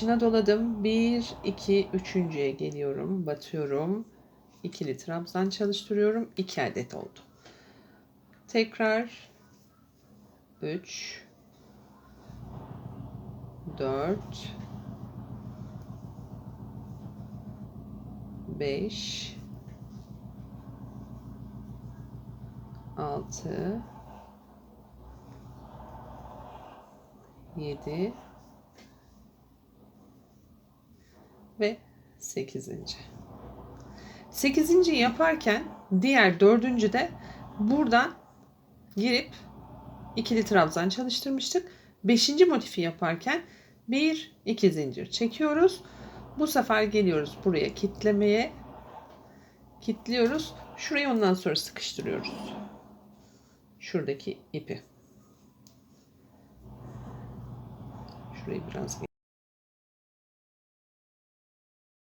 başına doladım. 1, 2, üçüncüye geliyorum. Batıyorum. İkili trabzan çalıştırıyorum. 2 adet oldu. Tekrar 3 4 5 6 7 ve 8. 8. yaparken diğer dördüncü de buradan girip ikili trabzan çalıştırmıştık. 5. motifi yaparken 1 2 zincir çekiyoruz. Bu sefer geliyoruz buraya kitlemeye. Kitliyoruz. Şurayı ondan sonra sıkıştırıyoruz. Şuradaki ipi. Şurayı biraz